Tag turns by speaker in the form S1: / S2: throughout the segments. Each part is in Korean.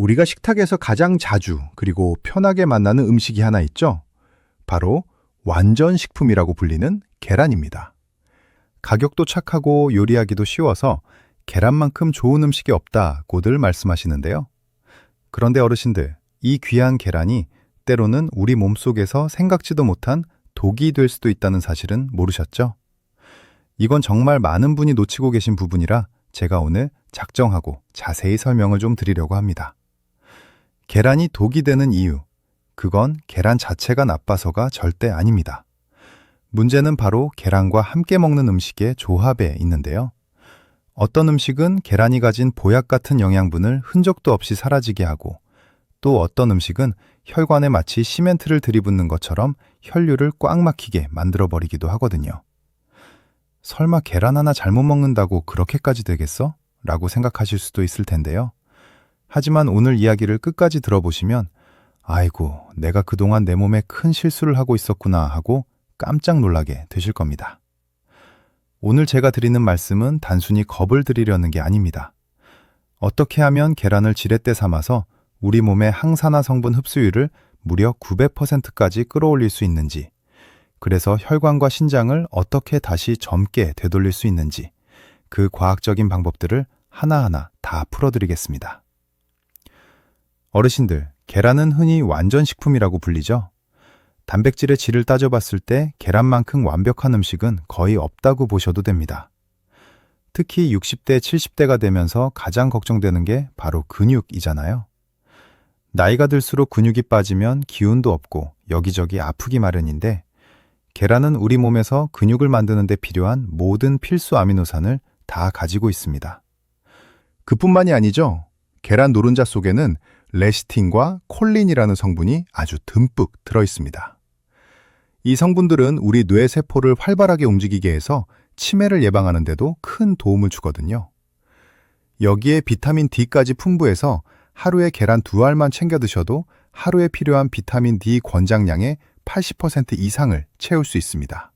S1: 우리가 식탁에서 가장 자주 그리고 편하게 만나는 음식이 하나 있죠? 바로 완전 식품이라고 불리는 계란입니다. 가격도 착하고 요리하기도 쉬워서 계란만큼 좋은 음식이 없다고들 말씀하시는데요. 그런데 어르신들, 이 귀한 계란이 때로는 우리 몸속에서 생각지도 못한 독이 될 수도 있다는 사실은 모르셨죠? 이건 정말 많은 분이 놓치고 계신 부분이라 제가 오늘 작정하고 자세히 설명을 좀 드리려고 합니다. 계란이 독이 되는 이유, 그건 계란 자체가 나빠서가 절대 아닙니다. 문제는 바로 계란과 함께 먹는 음식의 조합에 있는데요. 어떤 음식은 계란이 가진 보약 같은 영양분을 흔적도 없이 사라지게 하고 또 어떤 음식은 혈관에 마치 시멘트를 들이붓는 것처럼 혈류를 꽉 막히게 만들어버리기도 하거든요. 설마 계란 하나 잘못 먹는다고 그렇게까지 되겠어? 라고 생각하실 수도 있을 텐데요. 하지만 오늘 이야기를 끝까지 들어보시면 아이고, 내가 그동안 내 몸에 큰 실수를 하고 있었구나 하고 깜짝 놀라게 되실 겁니다. 오늘 제가 드리는 말씀은 단순히 겁을 드리려는 게 아닙니다. 어떻게 하면 계란을 지렛대 삼아서 우리 몸의 항산화 성분 흡수율을 무려 900%까지 끌어올릴 수 있는지, 그래서 혈관과 신장을 어떻게 다시 젊게 되돌릴 수 있는지, 그 과학적인 방법들을 하나하나 다 풀어드리겠습니다. 어르신들, 계란은 흔히 완전 식품이라고 불리죠. 단백질의 질을 따져봤을 때 계란만큼 완벽한 음식은 거의 없다고 보셔도 됩니다. 특히 60대, 70대가 되면서 가장 걱정되는 게 바로 근육이잖아요. 나이가 들수록 근육이 빠지면 기운도 없고 여기저기 아프기 마련인데 계란은 우리 몸에서 근육을 만드는 데 필요한 모든 필수 아미노산을 다 가지고 있습니다. 그뿐만이 아니죠. 계란 노른자 속에는 레시틴과 콜린이라는 성분이 아주 듬뿍 들어 있습니다. 이 성분들은 우리 뇌 세포를 활발하게 움직이게 해서 치매를 예방하는 데도 큰 도움을 주거든요. 여기에 비타민 D까지 풍부해서 하루에 계란 두 알만 챙겨 드셔도 하루에 필요한 비타민 D 권장량의 80% 이상을 채울 수 있습니다.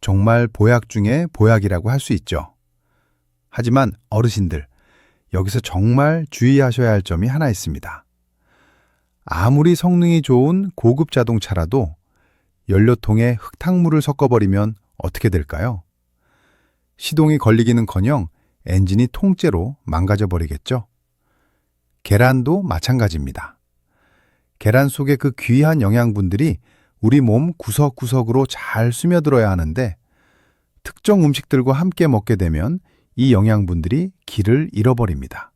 S1: 정말 보약 중에 보약이라고 할 수 있죠. 하지만 어르신들, 여기서 정말 주의하셔야 할 점이 하나 있습니다. 아무리 성능이 좋은 고급 자동차라도 연료통에 흙탕물을 섞어버리면 어떻게 될까요? 시동이 걸리기는커녕 엔진이 통째로 망가져 버리겠죠. 계란도 마찬가지입니다. 계란 속의 그 귀한 영양분들이 우리 몸 구석구석으로 잘 스며들어야 하는데 특정 음식들과 함께 먹게 되면 이 영양분들이 길을 잃어버립니다.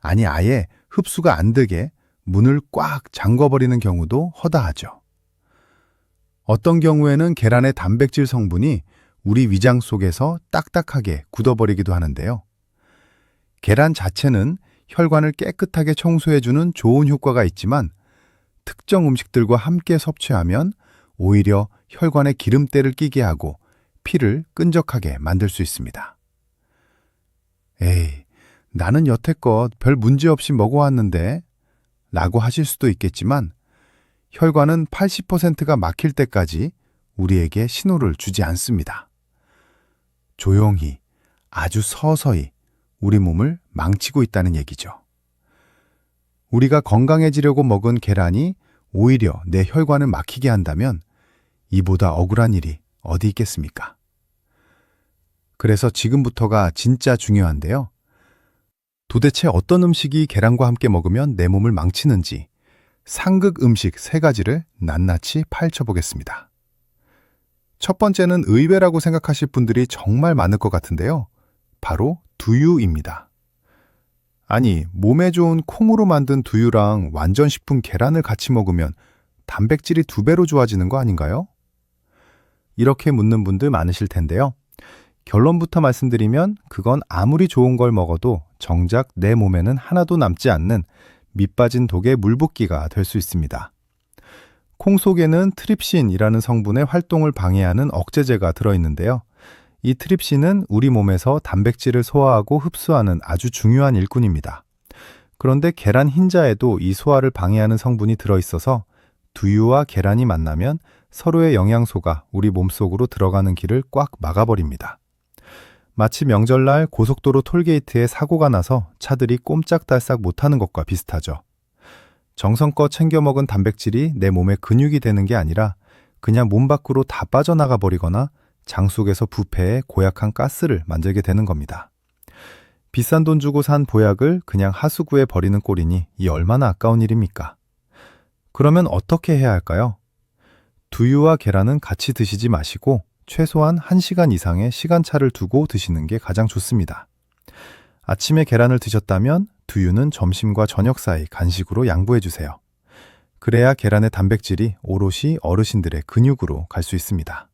S1: 아니 아예 흡수가 안 되게 문을 꽉 잠궈버리는 경우도 허다하죠. 어떤 경우에는 계란의 단백질 성분이 우리 위장 속에서 딱딱하게 굳어버리기도 하는데요. 계란 자체는 혈관을 깨끗하게 청소해주는 좋은 효과가 있지만 특정 음식들과 함께 섭취하면 오히려 혈관에 기름때를 끼게 하고 피를 끈적하게 만들 수 있습니다. 에이, 나는 여태껏 별 문제 없이 먹어왔는데 라고 하실 수도 있겠지만 혈관은 80%가 막힐 때까지 우리에게 신호를 주지 않습니다. 조용히, 아주 서서히 우리 몸을 망치고 있다는 얘기죠. 우리가 건강해지려고 먹은 계란이 오히려 내 혈관을 막히게 한다면 이보다 억울한 일이 어디 있겠습니까? 그래서 지금부터가 진짜 중요한데요. 도대체 어떤 음식이 계란과 함께 먹으면 내 몸을 망치는지 상극 음식 세 가지를 낱낱이 파헤쳐 보겠습니다. 첫 번째는 의외라고 생각하실 분들이 정말 많을 것 같은데요. 바로 두유입니다. 아니, 몸에 좋은 콩으로 만든 두유랑 완전 식품 계란을 같이 먹으면 단백질이 두 배로 좋아지는 거 아닌가요? 이렇게 묻는 분들 많으실 텐데요. 결론부터 말씀드리면 그건 아무리 좋은 걸 먹어도 정작 내 몸에는 하나도 남지 않는 밑빠진 독의 물붓기가 될 수 있습니다. 콩 속에는 트립신이라는 성분의 활동을 방해하는 억제제가 들어있는데요. 이 트립신은 우리 몸에서 단백질을 소화하고 흡수하는 아주 중요한 일꾼입니다. 그런데 계란 흰자에도 이 소화를 방해하는 성분이 들어있어서 두유와 계란이 만나면 서로의 영양소가 우리 몸속으로 들어가는 길을 꽉 막아버립니다. 마치 명절날 고속도로 톨게이트에 사고가 나서 차들이 꼼짝달싹 못하는 것과 비슷하죠. 정성껏 챙겨 먹은 단백질이 내 몸에 근육이 되는 게 아니라 그냥 몸 밖으로 다 빠져나가 버리거나 장 속에서 부패해 고약한 가스를 만들게 되는 겁니다. 비싼 돈 주고 산 보약을 그냥 하수구에 버리는 꼴이니 이 얼마나 아까운 일입니까? 그러면 어떻게 해야 할까요? 두유와 계란은 같이 드시지 마시고 최소한 1시간 이상의 시간차를 두고 드시는 게 가장 좋습니다. 아침에 계란을 드셨다면 두유는 점심과 저녁 사이 간식으로 양보해 주세요. 그래야 계란의 단백질이 오롯이 어르신들의 근육으로 갈 수 있습니다.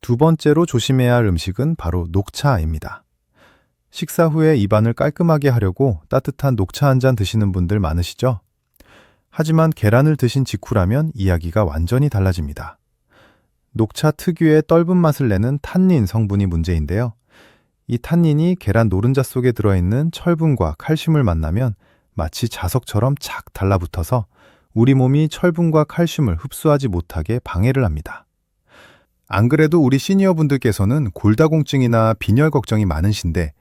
S1: 두 번째로 조심해야 할 음식은 바로 녹차입니다. 식사 후에 입안을 깔끔하게 하려고 따뜻한 녹차 한 잔 드시는 분들 많으시죠? 하지만 계란을 드신 직후라면 이야기가 완전히 달라집니다. 녹차 특유의 떫은 맛을 내는 탄닌 성분이 문제인데요. 이 탄닌이 계란 노른자 속에 들어있는 철분과 칼슘을 만나면 마치 자석처럼 착 달라붙어서 우리 몸이 철분과 칼슘을 흡수하지 못하게 방해를 합니다. 안 그래도 우리 시니어 분들께서는 골다공증이나 빈혈 걱정이 많으신데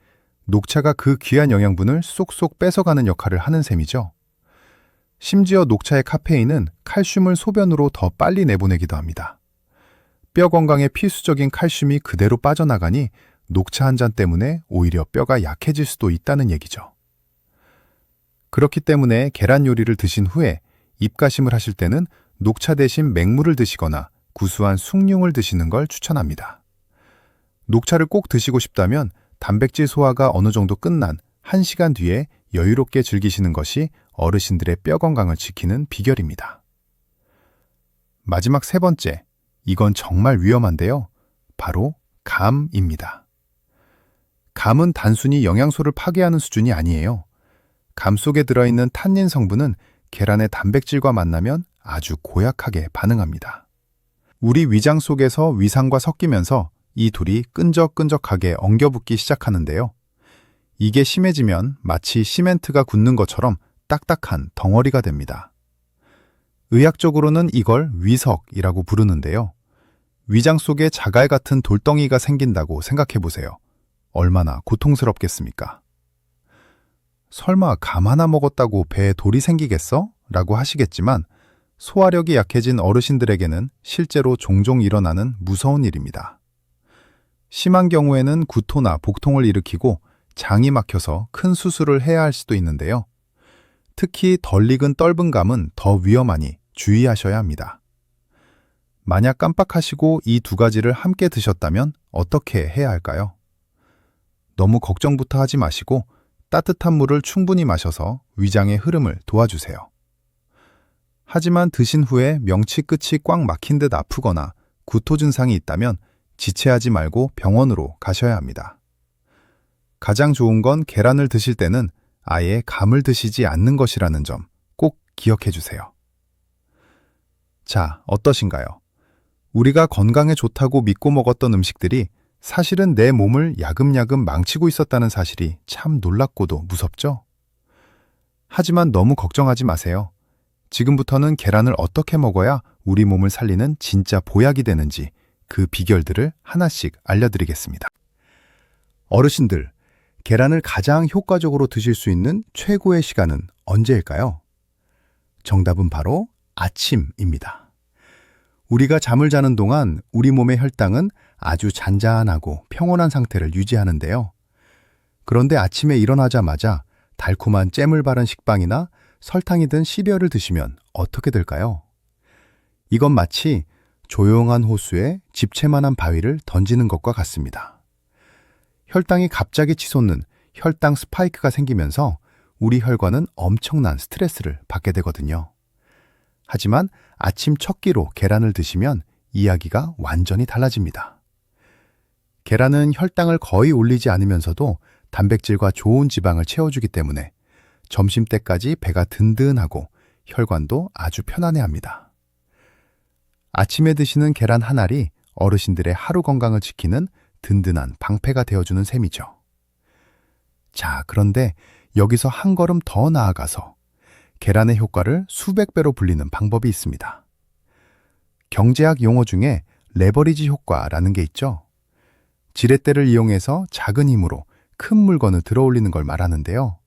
S1: 녹차가 그 귀한 영양분을 쏙쏙 뺏어가는 역할을 하는 셈이죠. 심지어 녹차의 카페인은 칼슘을 소변으로 더 빨리 내보내기도 합니다. 뼈 건강에 필수적인 칼슘이 그대로 빠져나가니 녹차 한 잔 때문에 오히려 뼈가 약해질 수도 있다는 얘기죠. 그렇기 때문에 계란 요리를 드신 후에 입가심을 하실 때는 녹차 대신 맹물을 드시거나 구수한 숭늉을 드시는 걸 추천합니다. 녹차를 꼭 드시고 싶다면 단백질 소화가 어느 정도 끝난 1시간 뒤에 여유롭게 즐기시는 것이 어르신들의 뼈 건강을 지키는 비결입니다. 마지막 세 번째, 이건 정말 위험한데요. 바로 감입니다. 감은 단순히 영양소를 파괴하는 수준이 아니에요. 감 속에 들어있는 탄닌 성분은 계란의 단백질과 만나면 아주 고약하게 반응합니다. 우리 위장 속에서 위산과 섞이면서 이 둘이 끈적끈적하게 엉겨붙기 시작하는데요. 이게 심해지면 마치 시멘트가 굳는 것처럼 딱딱한 덩어리가 됩니다. 의학적으로는 이걸 위석이라고 부르는데요. 위장 속에 자갈 같은 돌덩이가 생긴다고 생각해 보세요. 얼마나 고통스럽겠습니까? 설마 감 하나 먹었다고 배에 돌이 생기겠어? 라고 하시겠지만 소화력이 약해진 어르신들에게는 실제로 종종 일어나는 무서운 일입니다. 심한 경우에는 구토나 복통을 일으키고 장이 막혀서 큰 수술을 해야 할 수도 있는데요. 특히 덜 익은 떫은 감은 더 위험하니 주의하셔야 합니다. 만약 깜빡하시고 이 두 가지를 함께 드셨다면 어떻게 해야 할까요? 너무 걱정부터 하지 마시고 따뜻한 물을 충분히 마셔서 위장의 흐름을 도와주세요. 하지만 드신 후에 명치 끝이 꽉 막힌 듯 아프거나 구토 증상이 있다면 지체하지 말고 병원으로 가셔야 합니다. 가장 좋은 건 계란을 드실 때는 아예 감을 드시지 않는 것이라는 점 꼭 기억해 주세요. 자, 어떠신가요? 우리가 건강에 좋다고 믿고 먹었던 음식들이 사실은 내 몸을 야금야금 망치고 있었다는 사실이 참 놀랍고도 무섭죠? 하지만 너무 걱정하지 마세요. 지금부터는 계란을 어떻게 먹어야 우리 몸을 살리는 진짜 보약이 되는지 그 비결들을 하나씩 알려드리겠습니다. 어르신들, 계란을 가장 효과적으로 드실 수 있는 최고의 시간은 언제일까요? 정답은 바로 아침입니다. 우리가 잠을 자는 동안 우리 몸의 혈당은 아주 잔잔하고 평온한 상태를 유지하는데요. 그런데 아침에 일어나자마자 달콤한 잼을 바른 식빵이나 설탕이 든 시리얼을 드시면 어떻게 될까요? 이건 마치 조용한 호수에 집채만한 바위를 던지는 것과 같습니다. 혈당이 갑자기 치솟는 혈당 스파이크가 생기면서 우리 혈관은 엄청난 스트레스를 받게 되거든요. 하지만 아침 첫 끼로 계란을 드시면 이야기가 완전히 달라집니다. 계란은 혈당을 거의 올리지 않으면서도 단백질과 좋은 지방을 채워주기 때문에 점심 때까지 배가 든든하고 혈관도 아주 편안해 합니다. 아침에 드시는 계란 한 알이 어르신들의 하루 건강을 지키는 든든한 방패가 되어주는 셈이죠. 자, 그런데 여기서 한 걸음 더 나아가서 계란의 효과를 수백 배로 불리는 방법이 있습니다. 경제학 용어 중에 레버리지 효과라는 게 있죠. 지렛대를 이용해서 작은 힘으로 큰 물건을 들어올리는 걸 말하는데요.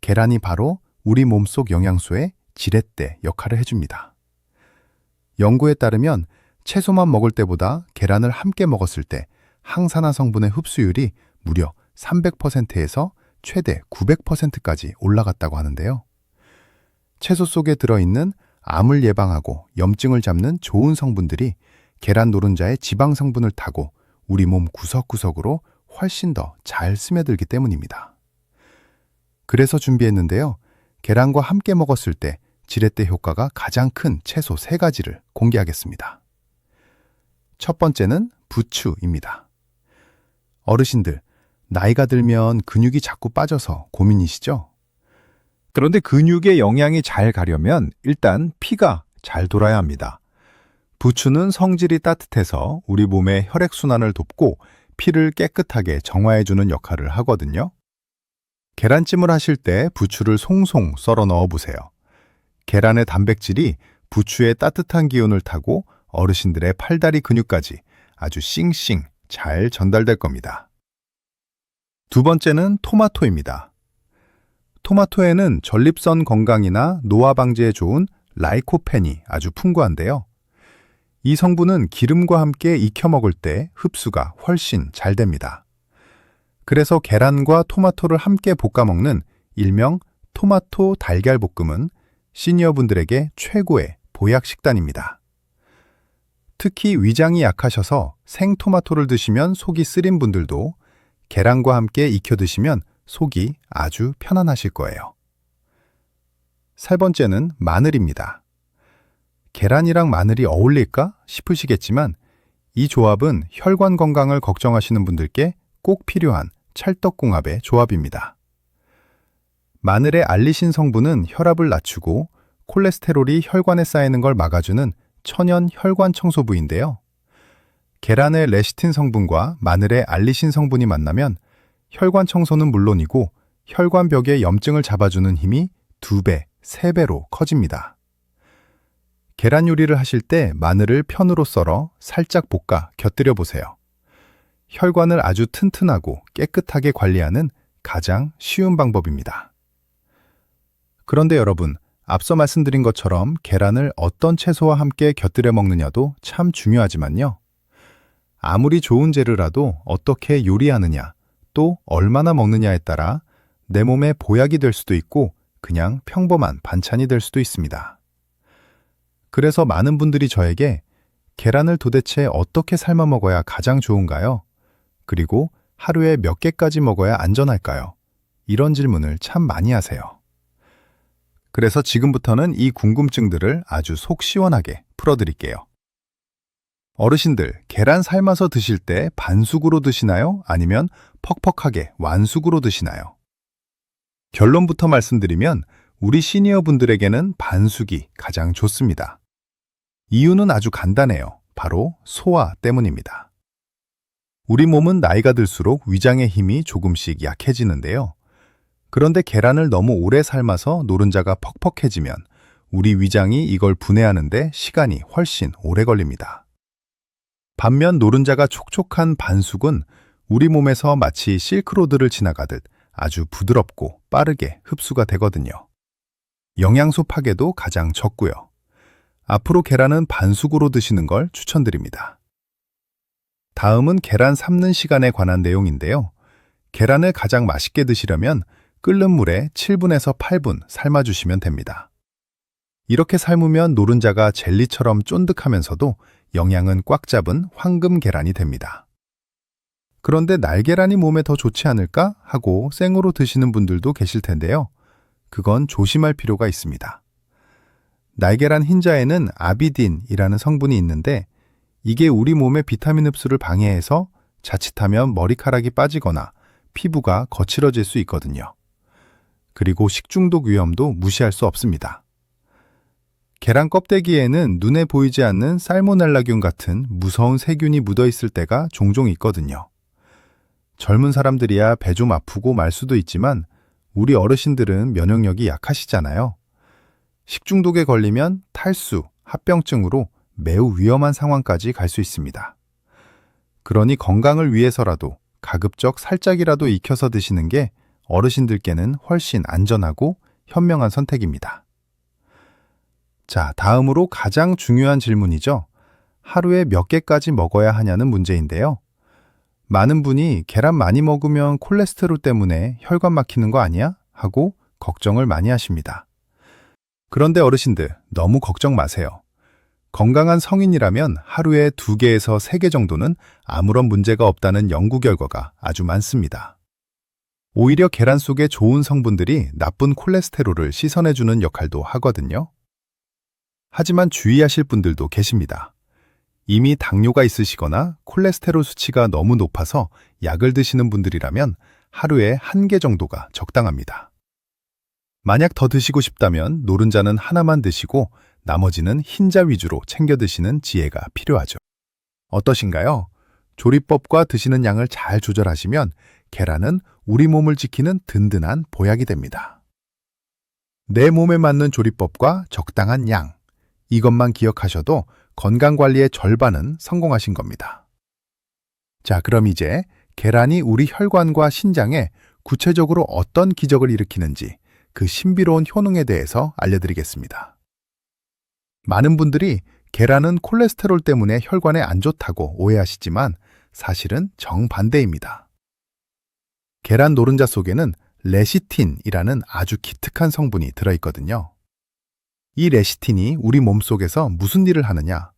S1: 계란이 바로 우리 몸속 영양소의 지렛대 역할을 해줍니다. 연구에 따르면 채소만 먹을 때보다 계란을 함께 먹었을 때 항산화 성분의 흡수율이 무려 300%에서 최대 900%까지 올라갔다고 하는데요. 채소 속에 들어있는 암을 예방하고 염증을 잡는 좋은 성분들이 계란 노른자의 지방 성분을 타고 우리 몸 구석구석으로 훨씬 더 잘 스며들기 때문입니다. 그래서 준비했는데요. 계란과 함께 먹었을 때 지렛대 효과가 가장 큰 채소 세 가지를 공개하겠습니다. 첫 번째는 부추입니다. 어르신들, 나이가 들면 근육이 자꾸 빠져서 고민이시죠?
S2: 그런데 근육의 영양이 잘 가려면 일단 피가 잘 돌아야 합니다. 부추는 성질이 따뜻해서 우리 몸의 혈액순환을 돕고 피를 깨끗하게 정화해주는 역할을 하거든요. 계란찜을 하실 때 부추를 송송 썰어 넣어 보세요. 계란의 단백질이 부추의 따뜻한 기운을 타고 어르신들의 팔다리 근육까지 아주 싱싱 잘 전달될 겁니다. 두 번째는 토마토입니다. 토마토에는 전립선 건강이나 노화 방지에 좋은 라이코펜이 아주 풍부한데요. 이 성분은 기름과 함께 익혀 먹을 때 흡수가 훨씬 잘 됩니다. 그래서 계란과 토마토를 함께 볶아 먹는 일명 토마토 달걀 볶음은 시니어분들에게 최고의 보약 식단입니다. 특히 위장이 약하셔서 생토마토를 드시면 속이 쓰린 분들도 계란과 함께 익혀 드시면 속이 아주 편안하실 거예요. 세 번째는 마늘입니다. 계란이랑 마늘이 어울릴까 싶으시겠지만 이 조합은 혈관 건강을 걱정하시는 분들께 꼭 필요한 찰떡궁합의 조합입니다. 마늘의 알리신 성분은 혈압을 낮추고 콜레스테롤이 혈관에 쌓이는 걸 막아주는 천연 혈관 청소부인데요. 계란의 레시틴 성분과 마늘의 알리신 성분이 만나면 혈관 청소는 물론이고 혈관벽의 염증을 잡아주는 힘이 두 배, 세 배로 커집니다. 계란 요리를 하실 때 마늘을 편으로 썰어 살짝 볶아 곁들여 보세요. 혈관을 아주 튼튼하고 깨끗하게 관리하는 가장 쉬운 방법입니다. 그런데 여러분, 앞서 말씀드린 것처럼 계란을 어떤 채소와 함께 곁들여 먹느냐도 참 중요하지만요. 아무리 좋은 재료라도 어떻게 요리하느냐, 또 얼마나 먹느냐에 따라 내 몸에 보약이 될 수도 있고 그냥 평범한 반찬이 될 수도 있습니다. 그래서 많은 분들이 저에게 계란을 도대체 어떻게 삶아 먹어야 가장 좋은가요? 그리고 하루에 몇 개까지 먹어야 안전할까요? 이런 질문을 참 많이 하세요. 그래서 지금부터는 이 궁금증들을 아주 속 시원하게 풀어드릴게요. 어르신들, 계란 삶아서 드실 때 반숙으로 드시나요? 아니면 퍽퍽하게 완숙으로 드시나요? 결론부터 말씀드리면 우리 시니어 분들에게는 반숙이 가장 좋습니다. 이유는 아주 간단해요. 바로 소화 때문입니다. 우리 몸은 나이가 들수록 위장의 힘이 조금씩 약해지는데요. 그런데 계란을 너무 오래 삶아서 노른자가 퍽퍽해지면 우리 위장이 이걸 분해하는데 시간이 훨씬 오래 걸립니다. 반면 노른자가 촉촉한 반숙은 우리 몸에서 마치 실크로드를 지나가듯 아주 부드럽고 빠르게 흡수가 되거든요. 영양소 파괴도 가장 적고요. 앞으로 계란은 반숙으로 드시는 걸 추천드립니다. 다음은 계란 삶는 시간에 관한 내용인데요. 계란을 가장 맛있게 드시려면 끓는 물에 7분에서 8분 삶아주시면 됩니다. 이렇게 삶으면 노른자가 젤리처럼 쫀득하면서도 영양은 꽉 잡은 황금 계란이 됩니다. 그런데 날계란이 몸에 더 좋지 않을까 하고 생으로 드시는 분들도 계실 텐데요. 그건 조심할 필요가 있습니다. 날계란 흰자에는 아비딘이라는 성분이 있는데 이게 우리 몸의 비타민 흡수를 방해해서 자칫하면 머리카락이 빠지거나 피부가 거칠어질 수 있거든요. 그리고 식중독 위험도 무시할 수 없습니다. 계란 껍데기에는 눈에 보이지 않는 살모넬라균 같은 무서운 세균이 묻어 있을 때가 종종 있거든요. 젊은 사람들이야 배 좀 아프고 말 수도 있지만 우리 어르신들은 면역력이 약하시잖아요. 식중독에 걸리면 탈수, 합병증으로 매우 위험한 상황까지 갈 수 있습니다.
S1: 그러니 건강을 위해서라도 가급적 살짝이라도 익혀서 드시는 게 어르신들께는 훨씬 안전하고 현명한 선택입니다. 자, 다음으로 가장 중요한 질문이죠. 하루에 몇 개까지 먹어야 하냐는 문제인데요. 많은 분이 계란 많이 먹으면 콜레스테롤 때문에 혈관 막히는 거 아니야? 하고 걱정을 많이 하십니다. 그런데 어르신들, 너무 걱정 마세요. 건강한 성인이라면 하루에 두개에서세 개 정도는 아무런 문제가 없다는 연구 결과가 아주 많습니다. 오히려 계란 속의 좋은 성분들이 나쁜 콜레스테롤을 씻어내주는 역할도 하거든요. 하지만 주의하실 분들도 계십니다. 이미 당뇨가 있으시거나 콜레스테롤 수치가 너무 높아서 약을 드시는 분들이라면 하루에 한 개 정도가 적당합니다. 만약 더 드시고 싶다면 노른자는 하나만 드시고 나머지는 흰자 위주로 챙겨 드시는 지혜가 필요하죠. 어떠신가요? 조리법과 드시는 양을 잘 조절하시면 계란은 우리 몸을 지키는 든든한 보약이 됩니다. 내 몸에 맞는 조리법과 적당한 양. 이것만 기억하셔도 건강관리의 절반은 성공하신 겁니다. 자, 그럼 이제 계란이 우리 혈관과 신장에 구체적으로 어떤 기적을 일으키는지 그 신비로운 효능에 대해서 알려드리겠습니다. 많은 분들이 계란은 콜레스테롤 때문에 혈관에 안 좋다고 오해하시지만 사실은 정반대입니다. 계란 노른자 속에는 레시틴이라는 아주 기특한 성분이 들어있거든요. 이 레시틴이 우리 몸속에서 무슨 일을 하느냐?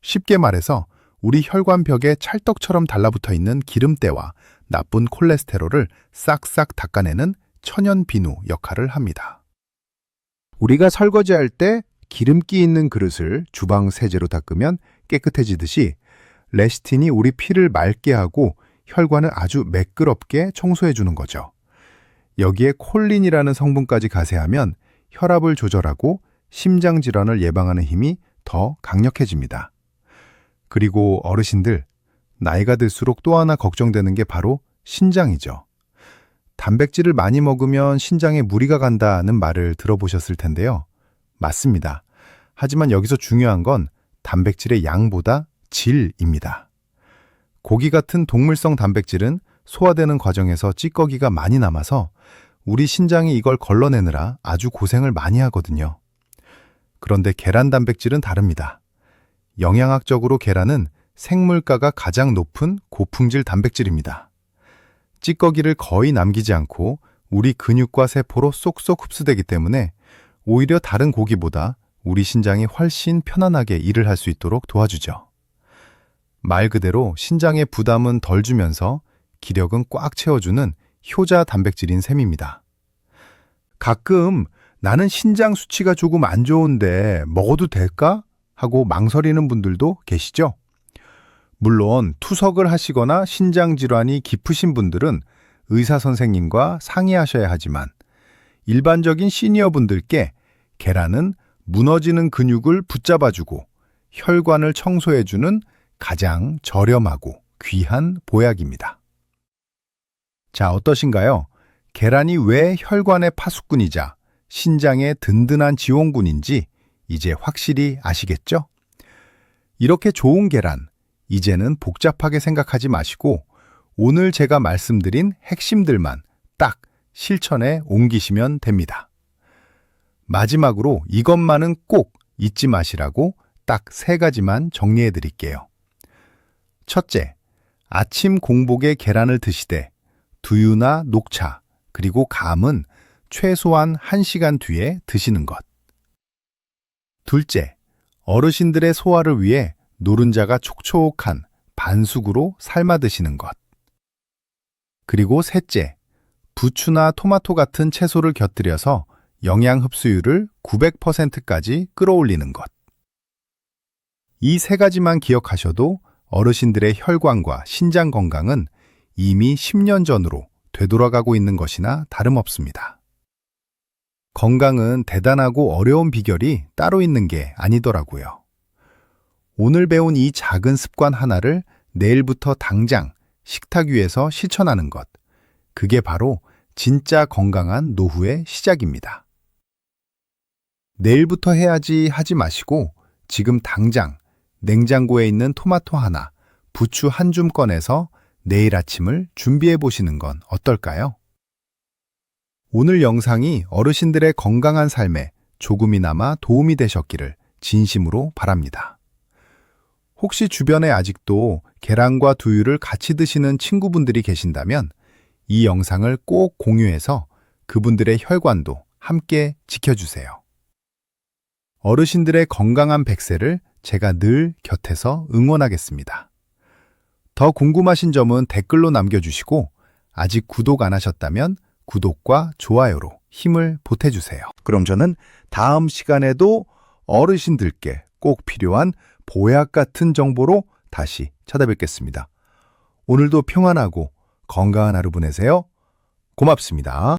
S1: 쉽게 말해서 우리 혈관벽에 찰떡처럼 달라붙어 있는 기름때와 나쁜 콜레스테롤을 싹싹 닦아내는 천연 비누 역할을 합니다.
S2: 우리가 설거지할 때 기름기 있는 그릇을 주방 세제로 닦으면 깨끗해지듯이 레시틴이 우리 피를 맑게 하고 혈관을 아주 매끄럽게 청소해 주는 거죠. 여기에 콜린이라는 성분까지 가세하면 혈압을 조절하고 심장 질환을 예방하는 힘이 더 강력해집니다. 그리고 어르신들, 나이가 들수록 또 하나 걱정되는 게 바로 신장이죠. 단백질을 많이 먹으면 신장에 무리가 간다는 말을 들어보셨을 텐데요. 맞습니다. 하지만 여기서 중요한 건 단백질의 양보다 질입니다. 고기 같은 동물성 단백질은 소화되는 과정에서 찌꺼기가 많이 남아서 우리 신장이 이걸 걸러내느라 아주 고생을 많이 하거든요. 그런데 계란 단백질은 다릅니다. 영양학적으로 계란은 생물가가 가장 높은 고품질 단백질입니다. 찌꺼기를 거의 남기지 않고 우리 근육과 세포로 쏙쏙 흡수되기 때문에 오히려 다른 고기보다 우리 신장이 훨씬 편안하게 일을 할 수 있도록 도와주죠. 말 그대로 신장의 부담은 덜 주면서 기력은 꽉 채워주는 효자 단백질인 셈입니다. 가끔 나는 신장 수치가 조금 안 좋은데 먹어도 될까? 하고 망설이는 분들도 계시죠? 물론 투석을 하시거나 신장 질환이 깊으신 분들은 의사 선생님과 상의하셔야 하지만 일반적인 시니어 분들께 계란은 무너지는 근육을 붙잡아주고 혈관을 청소해주는 가장 저렴하고 귀한 보약입니다. 자, 어떠신가요? 계란이 왜 혈관의 파수꾼이자 신장의 든든한 지원군인지 이제 확실히 아시겠죠? 이렇게 좋은 계란, 이제는 복잡하게 생각하지 마시고 오늘 제가 말씀드린 핵심들만 딱 실천에 옮기시면 됩니다. 마지막으로 이것만은 꼭 잊지 마시라고 딱 세 가지만 정리해 드릴게요. 첫째, 아침 공복에 계란을 드시되 두유나 녹차, 그리고 감은 최소한 1시간 뒤에 드시는 것. 둘째, 어르신들의 소화를 위해 노른자가 촉촉한 반숙으로 삶아 드시는 것. 그리고 셋째, 부추나 토마토 같은 채소를 곁들여서 영양 흡수율을 900%까지 끌어올리는 것. 이 세 가지만 기억하셔도 어르신들의 혈관과 신장 건강은 이미 10년 전으로 되돌아가고 있는 것이나 다름없습니다. 건강은 대단하고 어려운 비결이 따로 있는 게 아니더라고요. 오늘 배운 이 작은 습관 하나를 내일부터 당장 식탁 위에서 실천하는 것. 그게 바로 진짜 건강한 노후의 시작입니다. 내일부터 해야지 하지 마시고 지금 당장 냉장고에 있는 토마토 하나,
S1: 부추 한 줌 꺼내서 내일 아침을 준비해 보시는 건 어떨까요? 오늘 영상이 어르신들의 건강한 삶에 조금이나마 도움이 되셨기를 진심으로 바랍니다. 혹시 주변에 아직도 계란과 두유를 같이 드시는 친구분들이 계신다면 이 영상을 꼭 공유해서 그분들의 혈관도 함께 지켜주세요. 어르신들의 건강한 백세를 제가 늘 곁에서 응원하겠습니다. 더 궁금하신 점은 댓글로 남겨주시고 아직 구독 안 하셨다면 구독과 좋아요로 힘을 보태주세요. 그럼 저는 다음 시간에도 어르신들께 꼭 필요한 보약 같은 정보로 다시 찾아뵙겠습니다. 오늘도 평안하고 건강한 하루 보내세요. 고맙습니다.